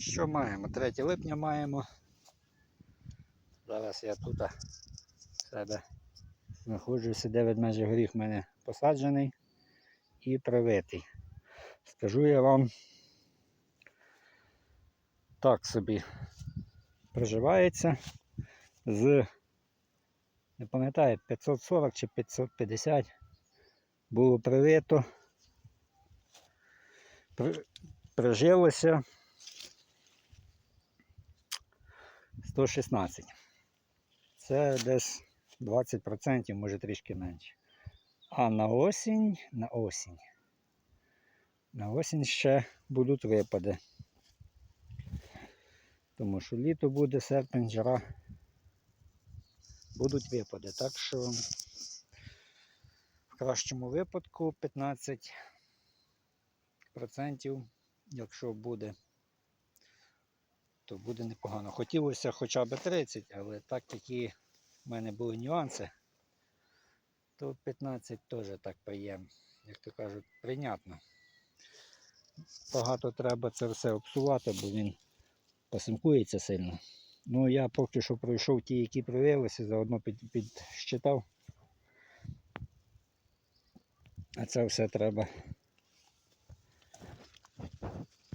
Що маємо? 3 липня маємо. Зараз я тут себе знаходжуся, де ведмежий горіх в мене посаджений і привитий. Скажу я вам, так собі проживається з, не пам'ятаю, 540 чи 550 було привито. При- Прижилося 116. Це десь 20%, може трішки менше. А на осінь, на осінь. На осінь ще будуть випади. Тому що літо буде, серпень, жара. Будуть випади. Так що в кращому випадку 15%, якщо буде, то буде непогано. Хотілося хоча б 30, але так які в мене були нюанси, то 15 теж так приємно, як то кажуть, прийнятно. Багато треба це все обсувати, бо він посимкується сильно. Ну, я поки що пройшов ті, які привилися, заодно під. А це все треба.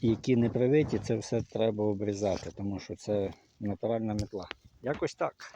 Які не привиті, це все треба обрізати, тому що це натуральна метла. Якось так.